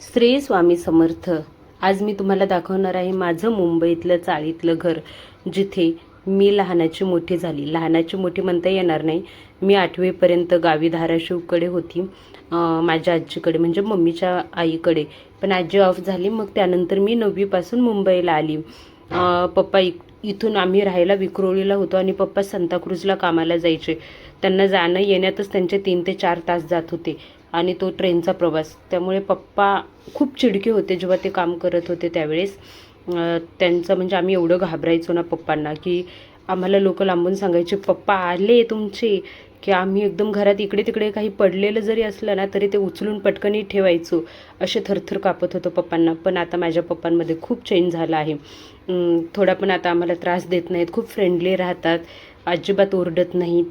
श्री स्वामी समर्थ आज मी तुम्हाला दाखवणार आहे माझं मुंबईतलं चाळीतलं घर जिथे मी लहानाची मोठी झाली. लहानाची मोठी म्हणता येणार नाही. मी आठवीपर्यंत गावी धाराशिवकडे होती माझ्या आजीकडे म्हणजे मम्मीच्या आईकडे. पण आजी ऑफ झाली मग त्यानंतर मी नववीपासून मुंबईला आली. पप्पा इ इथून आम्ही राहायला विक्रोळीला होतो आणि पप्पा सांताक्रूजला कामाला जायचे. त्यांना जाणं येण्यातच त्यांचे तीन ते चार तास जात होते. आणि तो ट्रेनचा प्रवास. त्यामुळे पप्पा खूप चिडके होते जेव्हा ते काम करत होते त्यावेळेस. त्यांचं म्हणजे आम्ही एवढं घाबरायचो ना पप्पांना की आम्हाला लोक लांबून सांगायचे पप्पा आले तुमचे. की आम्ही एकदम घरात इकडे तिकडे काही पडलेलं जरी असलं ना तरी ते उचलून पटकनही ठेवायचो. असे थरथर कापत होतो पप्पांना. पण आता माझ्या पप्पांमध्ये खूप चेंज झाला आहे. थोडा पण आता आम्हाला त्रास देत नाहीत. खूप फ्रेंडली राहतात. अजिबात ओरडत नाहीत.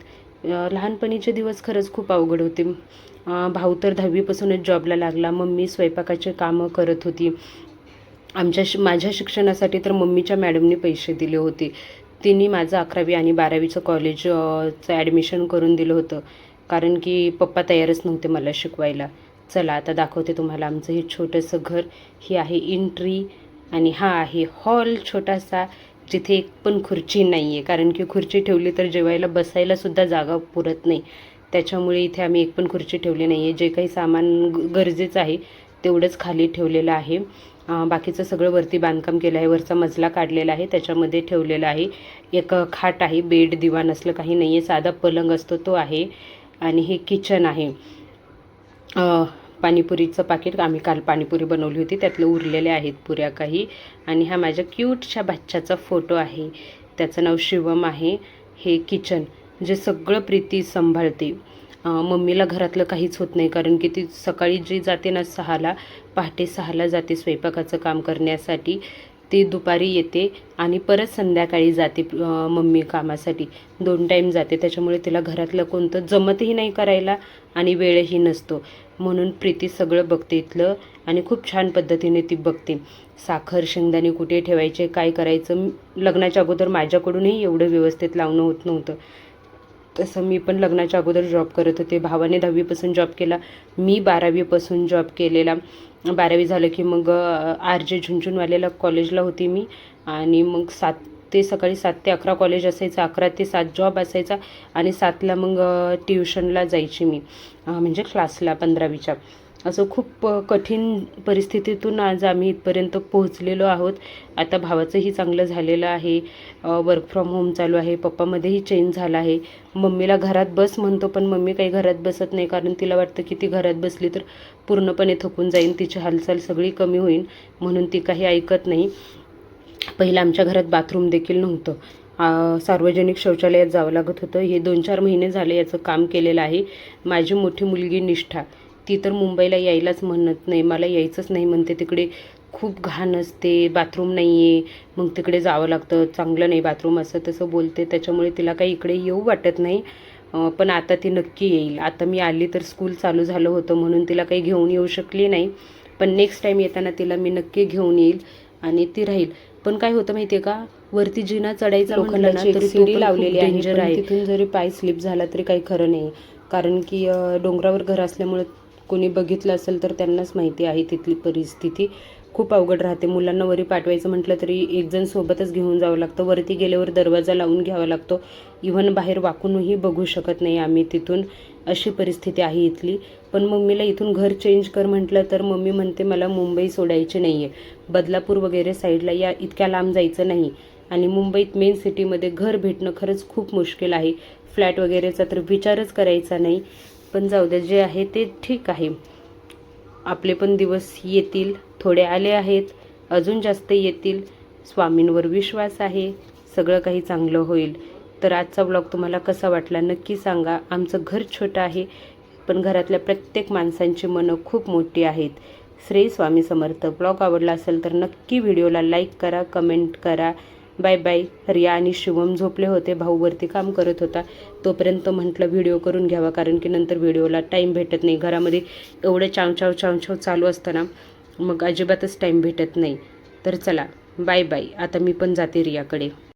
लहानपणीचे दिवस खरंच खूप अवघड होते. भाऊ तर दहावीपासूनच जॉबला लागला मम्मी स्वयंपाकाचे कामं करत होती. आमच्या शि माझ्या शिक्षणासाठी तर मम्मीच्या मॅडमने पैसे दिले होते. तिने माझं अकरावी आणि बारावीचं कॉलेजचं ॲडमिशन करून दिलं होतं. कारण की पप्पा तयारच नव्हते मला शिकवायला. चला आता दाखवते तुम्हाला आमचं हे छोटंसं घर. ही आहे एंट्री आणि हा आहे हॉल छोटासा. जिथे एक पण खुर्ची नाही आहे कारण की खुर्ची ठेवली तर जेवायला बसायला सुद्धा जागा पुरत नाही. त्याच्यामुळे इथे आम्ही एक पण खुर्ची ठेवली नाही आहे जे काही सामान ग- गरजेचं आहे तेवढंच खाली ठेवलेलं आहे. बाकीचं सगळं वरती बांधकाम केलं आहे. वरचा मजला काढलेला आहे. त्याच्यामध्ये ठेवलेला आहे. एक खाट आहे. बेड दिवाण असलं काही नाही आहे साधा पलंग असतो तो आहे. आणि हे किचन आहे. पाणीपुरीचं पाकिट आम्ही काल पाणीपुरी बनवली होती. त्यातलं उरलेले आहेत पुऱ्या काही. आणि हा माझ्या क्यूटच्या बच्च्याचा फोटो आहे. त्याचं नाव शिवम आहे. हे किचन जे सगळं प्रीती सांभाळते. मम्मीला घरातलं काहीच होत नाही कारण की ती सकाळी जी जाते ना सहाला पहाटे सहाला जाते स्वयंपाकाचं काम करण्यासाठी. ती दुपारी येते आणि परत संध्याकाळी जाते मम्मी कामासाठी. दोन टाईम जाते. त्याच्यामुळे तिला घरातलं कोणतं जमतही नाही करायला आणि वेळही नसतो. म्हणून प्रीती सगळं बघते इथलं आणि खूप छान पद्धतीने ती बघते. साखर शेंगदाणे कुठे ठेवायचे काय करायचं? लग्नाच्या अगोदर माझ्याकडूनही एवढं व्यवस्थित लावणं होत नव्हतं. तसं मी पण लग्नाच्या अगोदर जॉब करत होते. भावाने दहावीपासून जॉब केला. मी बारावीपासून जॉब केलेला. बारावी झालं की मग आर जे झुंझुनवालेला कॉलेजला होती मी. आणि मग सात ते सकाळी सात ते अकरा कॉलेज असायचं अकरा ते सात जॉब असायचा आणि सातला मग ट्युशनला जायची मी म्हणजे क्लासला पंधरावीच्या. असं खूप कठीण परिस्थितीतून आज आम्ही इथपर्यंत पोहोचलेलो आहोत. आता भावाचंही चांगलं झालेलं आहे. वर्क फ्रॉम होम चालू आहे. पप्पामध्येही चेंज झाला आहे. मम्मीला घरात बस म्हणतो पण मम्मी काही घरात बसत नाही. कारण तिला वाटतं की ती घरात बसली तर पूर्णपणे थकून जाईल तिची हालचाल सगळी कमी होईल म्हणून ती काही ऐकत नाही. पहिलं आमच्या घरात बाथरूम देखील नव्हतं. सार्वजनिक शौचालयात जावं लागत होतं. हे दोन चार महिने झाले याचं काम केलेलं आहे. माझी मोठी मुलगी निष्ठा. ती तर मुंबईला यायलाच म्हणत नाही मला यायचंच नाही म्हणते. तिकडे खूप घाण असते बाथरूम नाही आहे मग तिकडे जावं लागतं. चांगलं नाही बाथरूम असं तसं बोलते त्याच्यामुळे तिला काही इकडे येऊ वाटत नाही. पण आता ती नक्की येईल. आता मी आली तर स्कूल चालू झालं होतं म्हणून तिला काही घेऊन येऊ शकली नाही. पण नेक्स्ट टाईम येताना तिला मी नक्की घेऊन येईल आणि ती राहील. पण काय होतं माहितीये का? वरती जिना चढायचा सीडी लावलेली आहे डेंजर आहे. तिथून जरी पाय स्लिप झाला तरी काही खरं नाही. कारण की डोंगरावर घर असल्यामुळे कोणी बघितलं असेल तर त्यांनाच माहिती आहे तिथली परिस्थिती. खूप अवघड राहते. मुलांना वरी पाठवायचं म्हटलं तरी एक जण सोबतच घेऊन जावं लागतं. वरती गेल्यावर दरवाजा लावून घ्यावा लागतो. इव्हन बाहेर वाकूनही बघू शकत नाही आम्ही तिथून. अशी परिस्थिती आहे इथली. पण मम्मीला इथून घर चेंज कर म्हटलं तर मम्मी म्हणते मला मुंबई सोडायची नाही आहे बदलापूर वगैरे साईडला या इतक्या लांब जायचं नाही. आणि मुंबईत मेन सिटीमध्ये घर भेटणं खरंच खूप मुश्किल आहे. फ्लॅट वगैरेचा तर विचारच करायचा नाही. पण जाऊ द्या जे आहे ते ठीक आहे. आपले पण दिवस येतील थोडे आले आहेत अजून जास्त येतील. स्वामींवर विश्वास आहे सगळं काही चांगलं होईल. तर आजचा ब्लॉग तुम्हाला कसा वाटला नक्की सांगा. आमचं घर छोटं आहे पण घरातल्या प्रत्येक माणसांची मनं खूप मोठी आहेत. श्री स्वामी समर्थ. ब्लॉग आवडला असेल तर नक्की व्हिडिओला लाईक करा कमेंट करा. Bye bye. रिया आणि शिवम झोपले होते. भाऊवरती काम करत होता. तोपर्यंत म्हटलं व्हिडिओ करून घ्यावा कारण की नंतर व्हिडिओला टाईम भेटत नाही. घरामध्ये एवढं चाव चाव चाव चालू असताना मग अजिबातच टाईम भेटत नाही. तर चला बाय बाय. आता मी पण जाते रियाकडे.